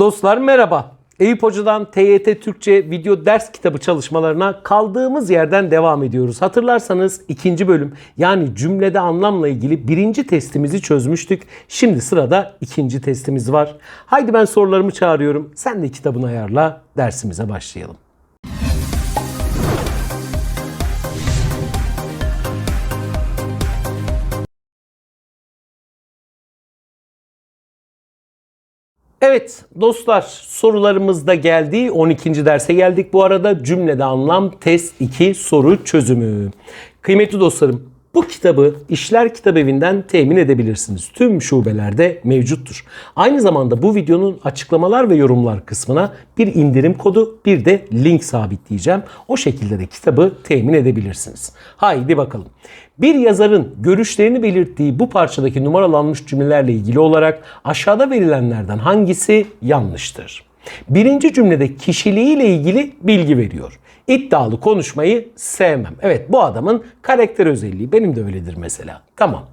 Dostlar merhaba. Eyüp Hoca'dan TYT Türkçe video ders kitabı çalışmalarına kaldığımız yerden devam ediyoruz. Hatırlarsanız ikinci bölüm yani cümlede anlamla ilgili birinci testimizi çözmüştük. Şimdi sırada ikinci testimiz var. Haydi ben sorularımı çağırıyorum. Sen de kitabını ayarla dersimize başlayalım. Evet dostlar sorularımız da geldi. 12. derse geldik. Bu arada cümlede anlam test 2 soru çözümü. Kıymetli dostlarım bu kitabı İşler Kitabevi'nden temin edebilirsiniz. Tüm şubelerde mevcuttur. Aynı zamanda bu videonun açıklamalar ve yorumlar kısmına bir indirim kodu bir de link sabitleyeceğim. O şekilde de kitabı temin edebilirsiniz. Haydi bakalım. Bir yazarın görüşlerini belirttiği bu parçadaki numaralanmış cümlelerle ilgili olarak aşağıda verilenlerden hangisi yanlıştır? Birinci cümlede kişiliğiyle ilgili bilgi veriyor. İddialı konuşmayı sevmem. Evet bu adamın karakter özelliği. Benim de öyledir mesela. Tamam.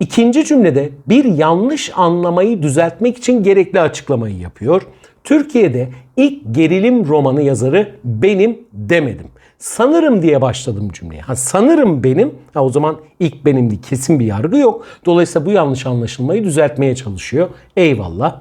İkinci cümlede bir yanlış anlamayı düzeltmek için gerekli açıklamayı yapıyor. Türkiye'de ilk gerilim romanı yazarı benim demedim. Sanırım diye başladım cümleye. Ha sanırım benim. Ha o zaman ilk benimdi kesin bir yargı yok. Dolayısıyla bu yanlış anlaşılmayı düzeltmeye çalışıyor. Eyvallah.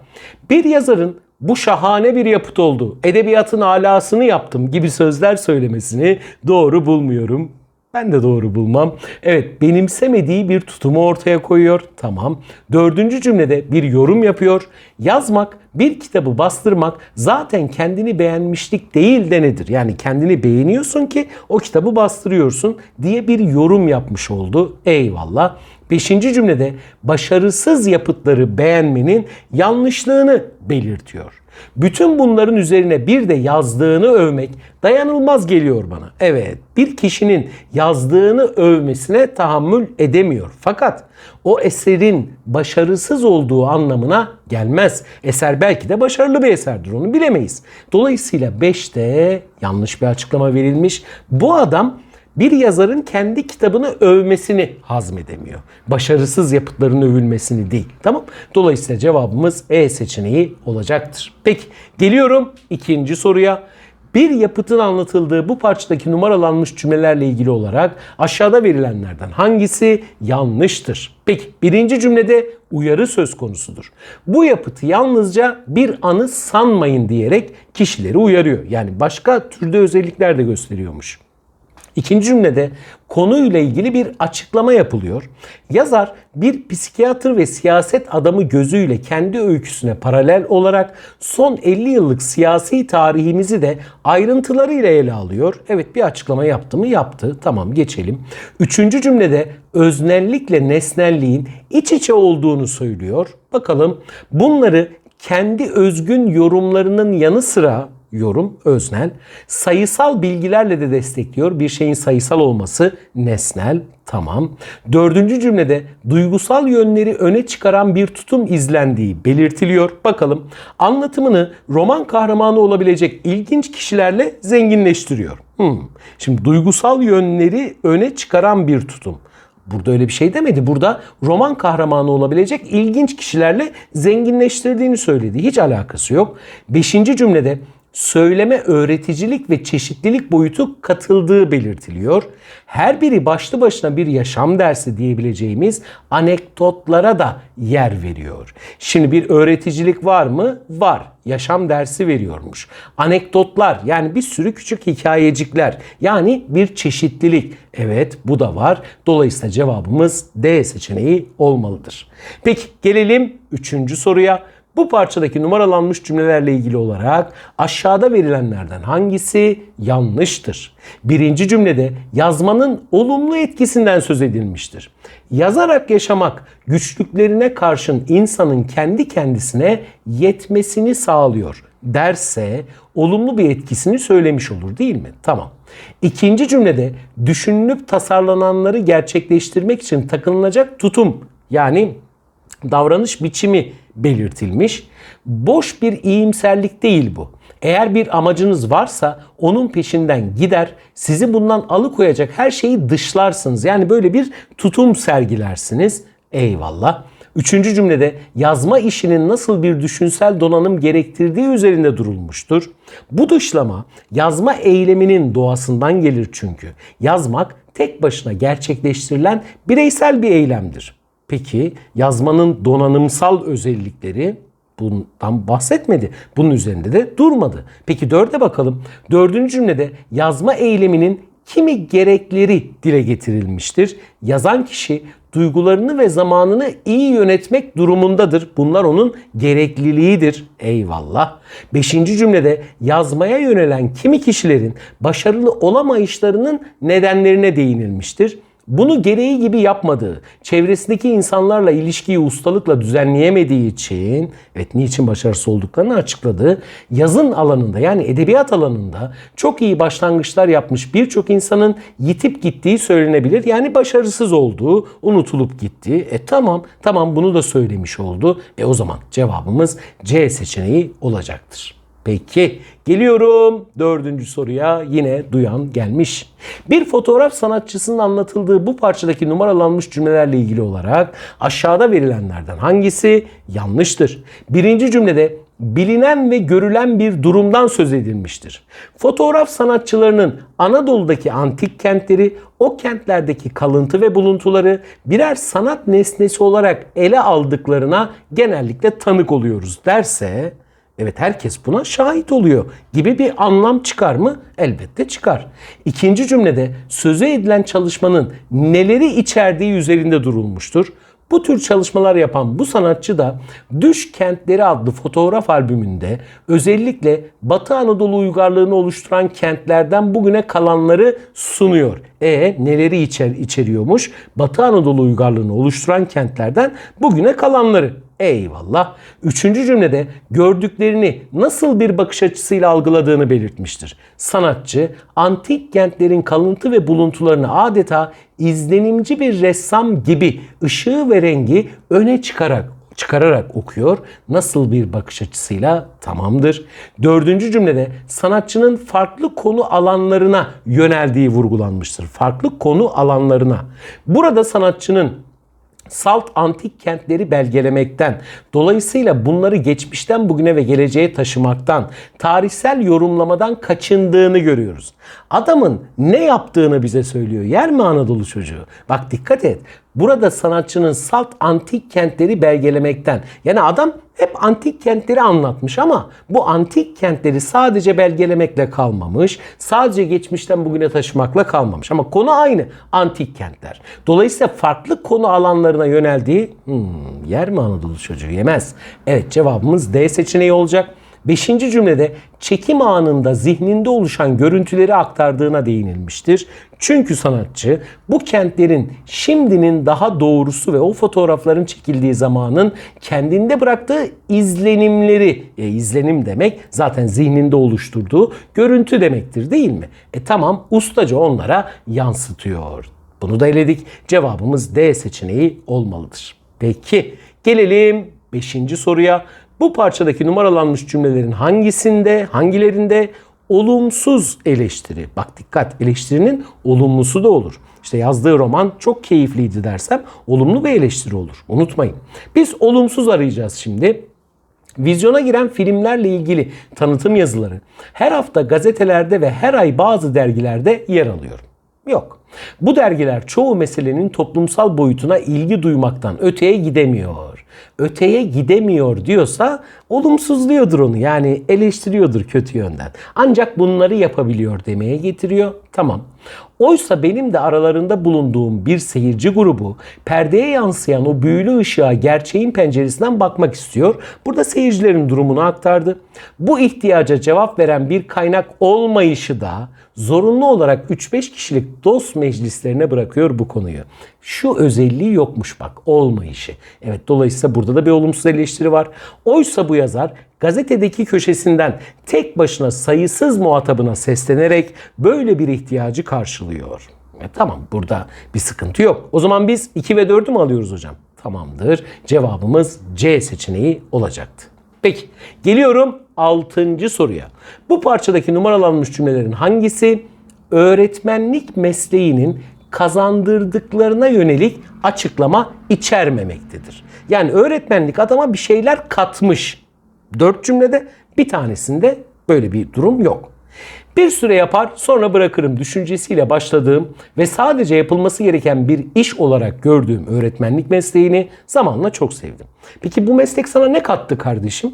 Bir yazarın bu şahane bir yapıt oldu. Edebiyatın alasını yaptım gibi sözler söylemesini doğru bulmuyorum. Ben de doğru bulmam. Evet benimsemediği bir tutumu ortaya koyuyor. Tamam. Dördüncü cümlede bir yorum yapıyor. Yazmak, bir kitabı bastırmak zaten kendini beğenmişlik değil de nedir? Yani kendini beğeniyorsun ki o kitabı bastırıyorsun diye bir yorum yapmış oldu. Eyvallah. Beşinci cümlede başarısız yapıtları beğenmenin yanlışlığını belirtiyor. Bütün bunların üzerine bir de yazdığını övmek dayanılmaz geliyor bana. Evet, bir kişinin yazdığını övmesine tahammül edemiyor. Fakat o eserin başarısız olduğu anlamına gelmez. Eser belki de başarılı bir eserdir onu bilemeyiz. Dolayısıyla 5'te yanlış bir açıklama verilmiş. Bu adam bir yazarın kendi kitabını övmesini hazmedemiyor. Başarısız yapıtların övülmesini değil. Tamam? Dolayısıyla cevabımız E seçeneği olacaktır. Peki geliyorum ikinci soruya. Bir yapıtın anlatıldığı bu parçadaki numaralanmış cümlelerle ilgili olarak aşağıda verilenlerden hangisi yanlıştır? Peki birinci cümlede uyarı söz konusudur. Bu yapıtı yalnızca bir anı sanmayın diyerek kişileri uyarıyor. Yani başka türde özellikler de gösteriyormuş. İkinci cümlede konuyla ilgili bir açıklama yapılıyor. Yazar bir psikiyatr ve siyaset adamı gözüyle kendi öyküsüne paralel olarak son 50 yıllık siyasi tarihimizi de ayrıntılarıyla ele alıyor. Evet bir açıklama yaptı mı? Yaptı. Tamam geçelim. Üçüncü cümlede öznellikle nesnelliğin iç içe olduğunu söylüyor. Bakalım bunları kendi özgün yorumlarının yanı sıra yorum öznel. Sayısal bilgilerle de destekliyor. Bir şeyin sayısal olması nesnel. Tamam. Dördüncü cümlede duygusal yönleri öne çıkaran bir tutum izlendiği belirtiliyor. Bakalım anlatımını roman kahramanı olabilecek ilginç kişilerle zenginleştiriyor. Hmm. Şimdi duygusal yönleri öne çıkaran bir tutum. Burada öyle bir şey demedi. Burada roman kahramanı olabilecek ilginç kişilerle zenginleştirdiğini söyledi. Hiç alakası yok. Beşinci cümlede söyleme öğreticilik ve çeşitlilik boyutu katıldığı belirtiliyor. Her biri başlı başına bir yaşam dersi diyebileceğimiz anekdotlara da yer veriyor. Şimdi bir öğreticilik var mı? Var. Yaşam dersi veriyormuş. Anekdotlar yani bir sürü küçük hikayecikler yani bir çeşitlilik. Evet bu da var. Dolayısıyla cevabımız D seçeneği olmalıdır. Peki gelelim üçüncü soruya. Bu parçadaki numaralanmış cümlelerle ilgili olarak aşağıda verilenlerden hangisi yanlıştır? Birinci cümlede yazmanın olumlu etkisinden söz edilmiştir. Yazarak yaşamak güçlüklerine karşın insanın kendi kendisine yetmesini sağlıyor derse olumlu bir etkisini söylemiş olur değil mi? Tamam. İkinci cümlede düşünülüp tasarlananları gerçekleştirmek için takınılacak tutum yani davranış biçimi belirtilmiş. Boş bir iyimserlik değil bu. Eğer bir amacınız varsa onun peşinden gider, sizi bundan alıkoyacak her şeyi dışlarsınız. Yani böyle bir tutum sergilersiniz. Eyvallah. Üçüncü cümlede yazma işinin nasıl bir düşünsel donanım gerektirdiği üzerinde durulmuştur. Bu dışlama yazma eyleminin doğasından gelir çünkü. Yazmak tek başına gerçekleştirilen bireysel bir eylemdir. Peki yazmanın donanımsal özellikleri bundan bahsetmedi. Bunun üzerinde de durmadı. Peki dörde bakalım. Dördüncü cümlede yazma eyleminin kimi gerekleri dile getirilmiştir. Yazan kişi duygularını ve zamanını iyi yönetmek durumundadır. Bunlar onun gerekliliğidir. Eyvallah. Beşinci cümlede yazmaya yönelen kimi kişilerin başarılı olamayışlarının nedenlerine değinilmiştir bunu gereği gibi yapmadığı, çevresindeki insanlarla ilişkiyi ustalıkla düzenleyemediği için, evet niçin başarısız olduklarını açıkladığı, yazın alanında yani edebiyat alanında çok iyi başlangıçlar yapmış birçok insanın yitip gittiği söylenebilir. Yani başarısız olduğu, unutulup gittiği. E tamam, tamam bunu da söylemiş oldu. E o zaman cevabımız C seçeneği olacaktır. Peki geliyorum dördüncü soruya yine duyan gelmiş. Bir fotoğraf sanatçısının anlatıldığı bu parçadaki numaralanmış cümlelerle ilgili olarak aşağıda verilenlerden hangisi yanlıştır? Birinci cümlede bilinen ve görülen bir durumdan söz edilmiştir. Fotoğraf sanatçılarının Anadolu'daki antik kentleri, o kentlerdeki kalıntı ve buluntuları birer sanat nesnesi olarak ele aldıklarına genellikle tanık oluyoruz derse Evet herkes buna şahit oluyor gibi bir anlam çıkar mı? Elbette çıkar. İkinci cümlede sözü edilen çalışmanın neleri içerdiği üzerinde durulmuştur. Bu tür çalışmalar yapan bu sanatçı da Düş Kentleri adlı fotoğraf albümünde özellikle Batı Anadolu uygarlığını oluşturan kentlerden bugüne kalanları sunuyor. E neleri içer içeriyormuş? Batı Anadolu uygarlığını oluşturan kentlerden bugüne kalanları. Eyvallah. Üçüncü cümlede gördüklerini nasıl bir bakış açısıyla algıladığını belirtmiştir. Sanatçı antik kentlerin kalıntı ve buluntularını adeta izlenimci bir ressam gibi ışığı ve rengi öne çıkarak çıkararak okuyor. Nasıl bir bakış açısıyla tamamdır. Dördüncü cümlede sanatçının farklı konu alanlarına yöneldiği vurgulanmıştır. Farklı konu alanlarına. Burada sanatçının salt antik kentleri belgelemekten, dolayısıyla bunları geçmişten bugüne ve geleceğe taşımaktan, tarihsel yorumlamadan kaçındığını görüyoruz. Adamın ne yaptığını bize söylüyor. Yer mi Anadolu çocuğu? Bak dikkat et. Burada sanatçının salt antik kentleri belgelemekten. Yani adam hep antik kentleri anlatmış ama bu antik kentleri sadece belgelemekle kalmamış. Sadece geçmişten bugüne taşımakla kalmamış. Ama konu aynı. Antik kentler. Dolayısıyla farklı konu alanlarına yöneldiği hmm, yer mi Anadolu çocuğu? Yemez. Evet cevabımız D seçeneği olacak. Beşinci cümlede çekim anında zihninde oluşan görüntüleri aktardığına değinilmiştir. Çünkü sanatçı bu kentlerin şimdinin daha doğrusu ve o fotoğrafların çekildiği zamanın kendinde bıraktığı izlenimleri, e, izlenim demek zaten zihninde oluşturduğu görüntü demektir değil mi? E tamam ustaca onlara yansıtıyor. Bunu da eledik. Cevabımız D seçeneği olmalıdır. Peki gelelim 5. soruya. Bu parçadaki numaralanmış cümlelerin hangisinde, hangilerinde olumsuz eleştiri. Bak dikkat eleştirinin olumlusu da olur. İşte yazdığı roman çok keyifliydi dersem olumlu bir eleştiri olur. Unutmayın. Biz olumsuz arayacağız şimdi. Vizyona giren filmlerle ilgili tanıtım yazıları her hafta gazetelerde ve her ay bazı dergilerde yer alıyor. Yok. Bu dergiler çoğu meselenin toplumsal boyutuna ilgi duymaktan öteye gidemiyor. Öteye gidemiyor diyorsa olumsuzluyordur onu. Yani eleştiriyordur kötü yönden. Ancak bunları yapabiliyor demeye getiriyor. Tamam. Oysa benim de aralarında bulunduğum bir seyirci grubu perdeye yansıyan o büyülü ışığa gerçeğin penceresinden bakmak istiyor. Burada seyircilerin durumunu aktardı. Bu ihtiyaca cevap veren bir kaynak olmayışı da zorunlu olarak 3-5 kişilik dost meclislerine bırakıyor bu konuyu. Şu özelliği yokmuş bak olmayışı. Evet dolayısıyla burada da bir olumsuz eleştiri var. Oysa bu yazar gazetedeki köşesinden tek başına sayısız muhatabına seslenerek böyle bir ihtiyacı karşılıyor. E, tamam burada bir sıkıntı yok. O zaman biz 2 ve 4'ü mü alıyoruz hocam? Tamamdır. Cevabımız C seçeneği olacaktı. Peki geliyorum 6. soruya. Bu parçadaki numaralanmış cümlelerin hangisi öğretmenlik mesleğinin kazandırdıklarına yönelik açıklama içermemektedir. Yani öğretmenlik adama bir şeyler katmış. Dört cümlede bir tanesinde böyle bir durum yok. Bir süre yapar sonra bırakırım düşüncesiyle başladığım ve sadece yapılması gereken bir iş olarak gördüğüm öğretmenlik mesleğini zamanla çok sevdim. Peki bu meslek sana ne kattı kardeşim?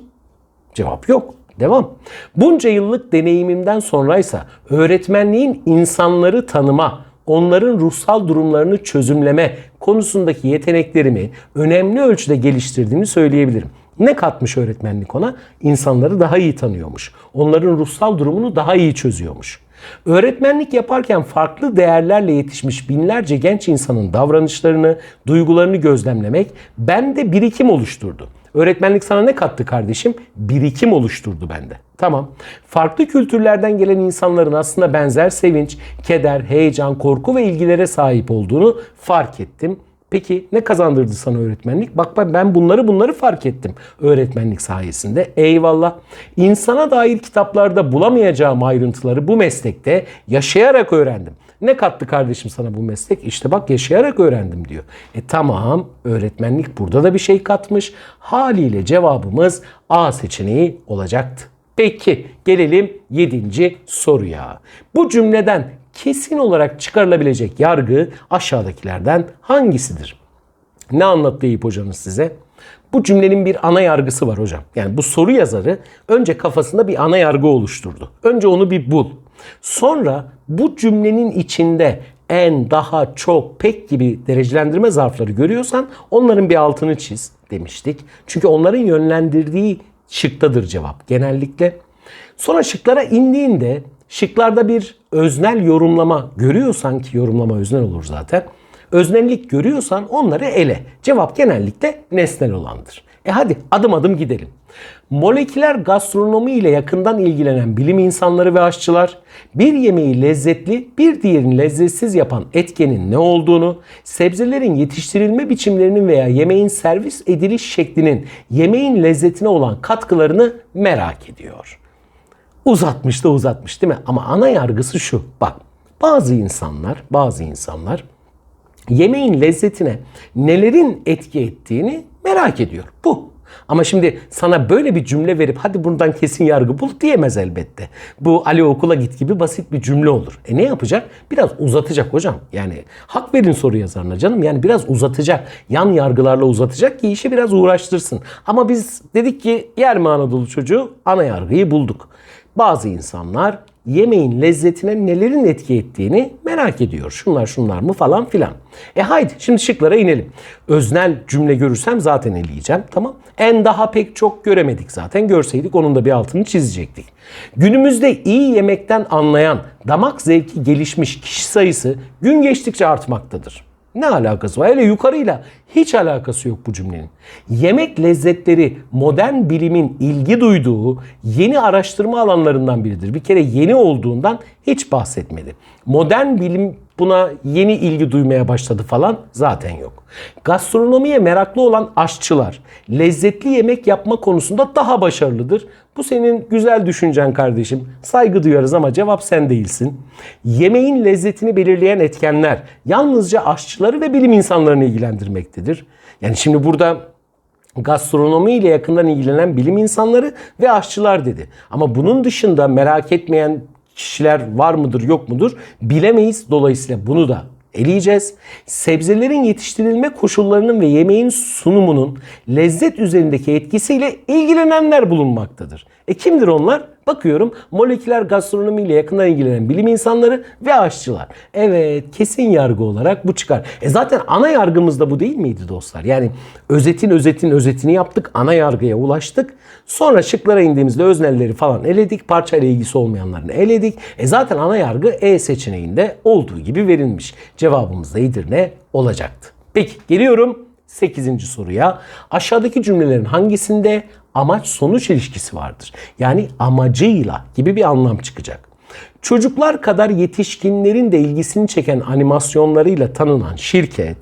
Cevap yok. Devam. Bunca yıllık deneyimimden sonraysa öğretmenliğin insanları tanıma, onların ruhsal durumlarını çözümleme konusundaki yeteneklerimi önemli ölçüde geliştirdiğimi söyleyebilirim. Ne katmış öğretmenlik ona? İnsanları daha iyi tanıyormuş. Onların ruhsal durumunu daha iyi çözüyormuş. Öğretmenlik yaparken farklı değerlerle yetişmiş binlerce genç insanın davranışlarını, duygularını gözlemlemek bende birikim oluşturdu. Öğretmenlik sana ne kattı kardeşim? Birikim oluşturdu bende. Tamam. Farklı kültürlerden gelen insanların aslında benzer sevinç, keder, heyecan, korku ve ilgilere sahip olduğunu fark ettim. Peki ne kazandırdı sana öğretmenlik? Bak ben bunları bunları fark ettim öğretmenlik sayesinde. Eyvallah. İnsana dair kitaplarda bulamayacağım ayrıntıları bu meslekte yaşayarak öğrendim. Ne kattı kardeşim sana bu meslek? İşte bak yaşayarak öğrendim diyor. E tamam öğretmenlik burada da bir şey katmış. Haliyle cevabımız A seçeneği olacaktı. Peki gelelim 7. soruya. Bu cümleden kesin olarak çıkarılabilecek yargı aşağıdakilerden hangisidir? Ne anlattı Eyüp hocanız size? Bu cümlenin bir ana yargısı var hocam. Yani bu soru yazarı önce kafasında bir ana yargı oluşturdu. Önce onu bir bul. Sonra bu cümlenin içinde en, daha, çok, pek gibi derecelendirme zarfları görüyorsan onların bir altını çiz demiştik. Çünkü onların yönlendirdiği şıktadır cevap genellikle. Sonra şıklara indiğinde şıklarda bir öznel yorumlama görüyorsan ki yorumlama öznel olur zaten. Öznellik görüyorsan onları ele. Cevap genellikle nesnel olandır. E hadi adım adım gidelim. Moleküler gastronomi ile yakından ilgilenen bilim insanları ve aşçılar bir yemeği lezzetli bir diğerini lezzetsiz yapan etkenin ne olduğunu, sebzelerin yetiştirilme biçimlerinin veya yemeğin servis ediliş şeklinin yemeğin lezzetine olan katkılarını merak ediyor. Uzatmış da uzatmış değil mi? Ama ana yargısı şu. Bak bazı insanlar, bazı insanlar yemeğin lezzetine nelerin etki ettiğini merak ediyor. Bu. Ama şimdi sana böyle bir cümle verip hadi bundan kesin yargı bul diyemez elbette. Bu Ali okula git gibi basit bir cümle olur. E ne yapacak? Biraz uzatacak hocam. Yani hak verin soru yazarına canım. Yani biraz uzatacak. Yan yargılarla uzatacak ki işi biraz uğraştırsın. Ama biz dedik ki yer mi Anadolu çocuğu? Ana yargıyı bulduk. Bazı insanlar yemeğin lezzetine nelerin etki ettiğini merak ediyor. Şunlar şunlar mı falan filan. E haydi şimdi şıklara inelim. Öznel cümle görürsem zaten eleyeceğim. Tamam. En daha pek çok göremedik zaten. Görseydik onun da bir altını çizecektik. Günümüzde iyi yemekten anlayan, damak zevki gelişmiş kişi sayısı gün geçtikçe artmaktadır. Ne alakası var? Hele yukarıyla hiç alakası yok bu cümlenin. Yemek lezzetleri modern bilimin ilgi duyduğu yeni araştırma alanlarından biridir. Bir kere yeni olduğundan hiç bahsetmedi. Modern bilim buna yeni ilgi duymaya başladı falan zaten yok. Gastronomiye meraklı olan aşçılar lezzetli yemek yapma konusunda daha başarılıdır. Bu senin güzel düşüncen kardeşim. Saygı duyarız ama cevap sen değilsin. Yemeğin lezzetini belirleyen etkenler yalnızca aşçıları ve bilim insanlarını ilgilendirmektedir. Yani şimdi burada gastronomi ile yakından ilgilenen bilim insanları ve aşçılar dedi. Ama bunun dışında merak etmeyen kişiler var mıdır yok mudur bilemeyiz. Dolayısıyla bunu da eleyeceğiz. Sebzelerin yetiştirilme koşullarının ve yemeğin sunumunun lezzet üzerindeki etkisiyle ilgilenenler bulunmaktadır. E kimdir onlar? Bakıyorum moleküler gastronomi ile yakından ilgilenen bilim insanları ve aşçılar. Evet kesin yargı olarak bu çıkar. E zaten ana yargımız da bu değil miydi dostlar? Yani özetin özetin özetini yaptık. Ana yargıya ulaştık. Sonra şıklara indiğimizde öznelleri falan eledik. Parçayla ilgisi olmayanlarını eledik. E zaten ana yargı E seçeneğinde olduğu gibi verilmiş. Cevabımız da Edirne olacaktı. Peki geliyorum 8. soruya. Aşağıdaki cümlelerin hangisinde amaç sonuç ilişkisi vardır? Yani amacıyla gibi bir anlam çıkacak. Çocuklar kadar yetişkinlerin de ilgisini çeken animasyonlarıyla tanınan şirket,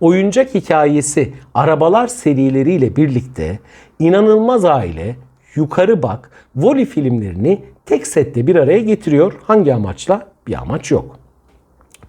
oyuncak hikayesi arabalar serileriyle birlikte inanılmaz aile, yukarı bak, Wall-E filmlerini tek sette bir araya getiriyor. Hangi amaçla? Bir amaç yok.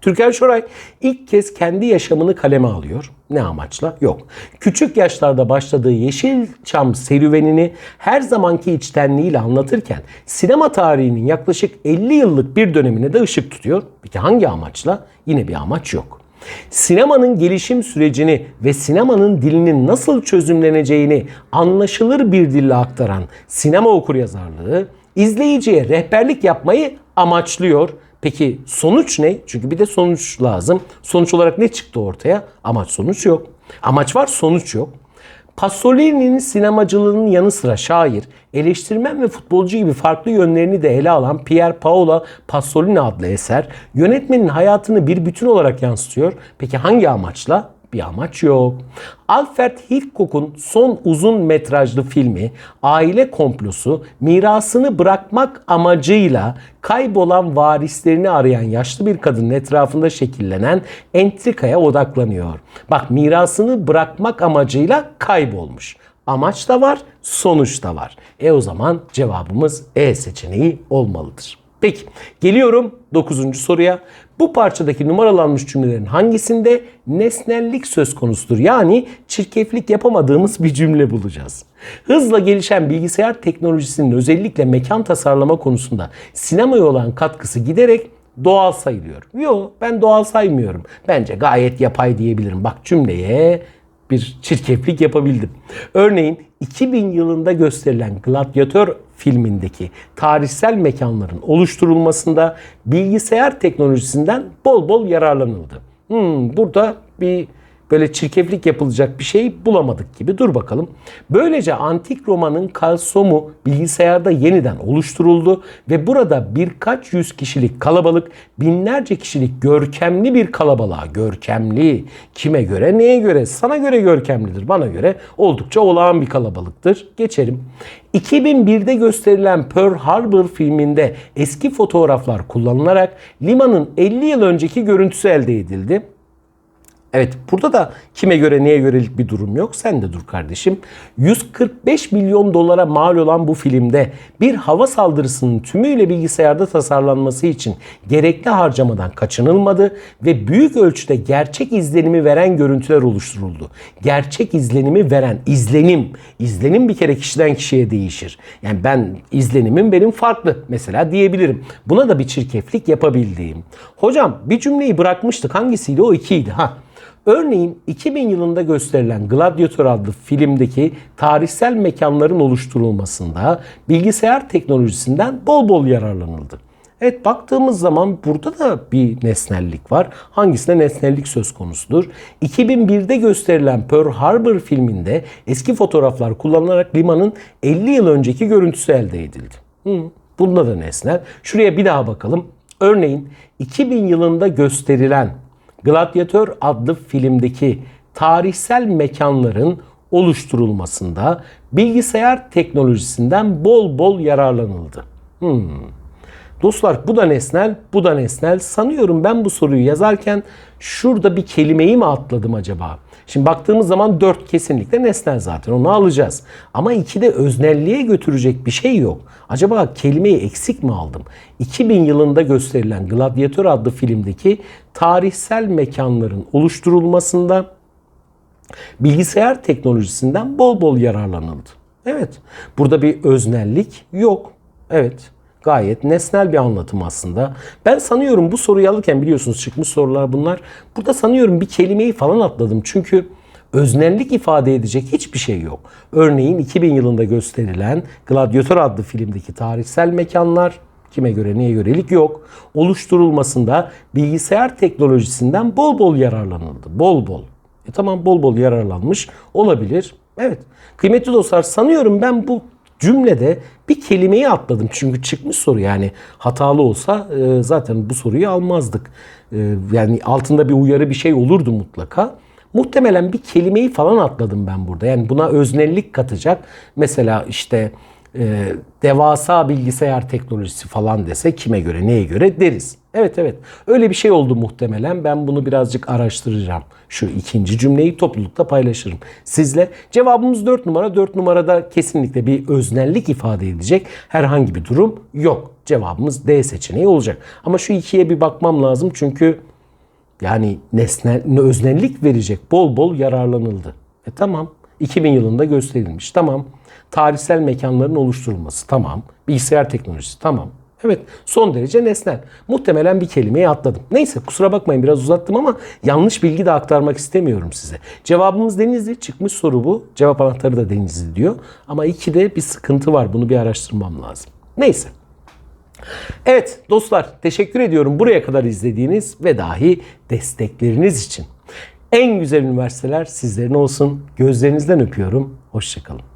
Türker Şoray ilk kez kendi yaşamını kaleme alıyor. Ne amaçla? Yok. Küçük yaşlarda başladığı Yeşilçam serüvenini her zamanki içtenliğiyle anlatırken sinema tarihinin yaklaşık 50 yıllık bir dönemine de ışık tutuyor. Peki hangi amaçla? Yine bir amaç yok. Sinemanın gelişim sürecini ve sinemanın dilinin nasıl çözümleneceğini anlaşılır bir dille aktaran sinema okuryazarlığı izleyiciye rehberlik yapmayı amaçlıyor. Peki sonuç ne? Çünkü bir de sonuç lazım. Sonuç olarak ne çıktı ortaya? Amaç sonuç yok. Amaç var sonuç yok. Pasolini'nin sinemacılığının yanı sıra şair, eleştirmen ve futbolcu gibi farklı yönlerini de ele alan Pier Paolo Pasolini adlı eser yönetmenin hayatını bir bütün olarak yansıtıyor. Peki hangi amaçla? Bir amaç yok. Alfred Hitchcock'un son uzun metrajlı filmi Aile Komplosu mirasını bırakmak amacıyla kaybolan varislerini arayan yaşlı bir kadının etrafında şekillenen entrikaya odaklanıyor. Bak mirasını bırakmak amacıyla kaybolmuş. Amaç da var, sonuç da var. E o zaman cevabımız E seçeneği olmalıdır. Peki geliyorum 9. soruya. Bu parçadaki numaralanmış cümlelerin hangisinde nesnellik söz konusudur? Yani çirkeflik yapamadığımız bir cümle bulacağız. Hızla gelişen bilgisayar teknolojisinin özellikle mekan tasarlama konusunda sinemaya olan katkısı giderek doğal sayılıyor. Yok ben doğal saymıyorum. Bence gayet yapay diyebilirim. Bak cümleye bir çirkeflik yapabildim. Örneğin 2000 yılında gösterilen Gladyatör filmindeki tarihsel mekanların oluşturulmasında bilgisayar teknolojisinden bol bol yararlanıldı. Hmm, burada bir böyle çirkeflik yapılacak bir şey bulamadık gibi. Dur bakalım. Böylece antik Roma'nın kalsomu bilgisayarda yeniden oluşturuldu ve burada birkaç yüz kişilik kalabalık binlerce kişilik görkemli bir kalabalığa görkemli kime göre neye göre sana göre görkemlidir bana göre oldukça olağan bir kalabalıktır. Geçelim. 2001'de gösterilen Pearl Harbor filminde eski fotoğraflar kullanılarak limanın 50 yıl önceki görüntüsü elde edildi. Evet burada da kime göre neye görelik bir durum yok. Sen de dur kardeşim. 145 milyon dolara mal olan bu filmde bir hava saldırısının tümüyle bilgisayarda tasarlanması için gerekli harcamadan kaçınılmadı ve büyük ölçüde gerçek izlenimi veren görüntüler oluşturuldu. Gerçek izlenimi veren izlenim. İzlenim bir kere kişiden kişiye değişir. Yani ben izlenimim benim farklı mesela diyebilirim. Buna da bir çirkeflik yapabildiğim. Hocam bir cümleyi bırakmıştık. Hangisiydi? O ikiydi. Ha. Örneğin 2000 yılında gösterilen Gladiator adlı filmdeki tarihsel mekanların oluşturulmasında bilgisayar teknolojisinden bol bol yararlanıldı. Evet baktığımız zaman burada da bir nesnellik var. Hangisinde nesnellik söz konusudur? 2001'de gösterilen Pearl Harbor filminde eski fotoğraflar kullanılarak limanın 50 yıl önceki görüntüsü elde edildi. Hı, bunda da nesnel. Şuraya bir daha bakalım. Örneğin 2000 yılında gösterilen Gladyatör adlı filmdeki tarihsel mekanların oluşturulmasında bilgisayar teknolojisinden bol bol yararlanıldı. Hmm. Dostlar bu da nesnel, bu da nesnel. Sanıyorum ben bu soruyu yazarken şurada bir kelimeyi mi atladım acaba? Şimdi baktığımız zaman 4 kesinlikle nesnel zaten onu alacağız. Ama 2'de öznelliğe götürecek bir şey yok. Acaba kelimeyi eksik mi aldım? 2000 yılında gösterilen Gladyatör adlı filmdeki tarihsel mekanların oluşturulmasında bilgisayar teknolojisinden bol bol yararlanıldı. Evet burada bir öznellik yok. Evet gayet nesnel bir anlatım aslında. Ben sanıyorum bu soruyu alırken biliyorsunuz çıkmış sorular bunlar. Burada sanıyorum bir kelimeyi falan atladım. Çünkü öznellik ifade edecek hiçbir şey yok. Örneğin 2000 yılında gösterilen Gladyatör adlı filmdeki tarihsel mekanlar kime göre neye görelik yok. Oluşturulmasında bilgisayar teknolojisinden bol bol yararlanıldı. Bol bol. E tamam bol bol yararlanmış olabilir. Evet. Kıymetli dostlar sanıyorum ben bu cümlede bir kelimeyi atladım. Çünkü çıkmış soru yani hatalı olsa e, zaten bu soruyu almazdık. E, yani altında bir uyarı bir şey olurdu mutlaka. Muhtemelen bir kelimeyi falan atladım ben burada. Yani buna öznellik katacak. Mesela işte e, devasa bilgisayar teknolojisi falan dese kime göre neye göre deriz. Evet evet öyle bir şey oldu muhtemelen. Ben bunu birazcık araştıracağım. Şu ikinci cümleyi toplulukta paylaşırım. Sizle cevabımız 4 numara. 4 numarada kesinlikle bir öznellik ifade edecek herhangi bir durum yok. Cevabımız D seçeneği olacak. Ama şu ikiye bir bakmam lazım çünkü Yani nesne, öznellik verecek bol bol yararlanıldı. E tamam. 2000 yılında gösterilmiş. Tamam. Tarihsel mekanların oluşturulması. Tamam. Bilgisayar teknolojisi. Tamam. Evet son derece nesnel. Muhtemelen bir kelimeyi atladım. Neyse kusura bakmayın biraz uzattım ama yanlış bilgi de aktarmak istemiyorum size. Cevabımız Denizli. Çıkmış soru bu. Cevap anahtarı da Denizli diyor. Ama 2'de bir sıkıntı var. Bunu bir araştırmam lazım. Neyse. Evet dostlar teşekkür ediyorum buraya kadar izlediğiniz ve dahi destekleriniz için. En güzel üniversiteler sizlerin olsun. Gözlerinizden öpüyorum. Hoşçakalın.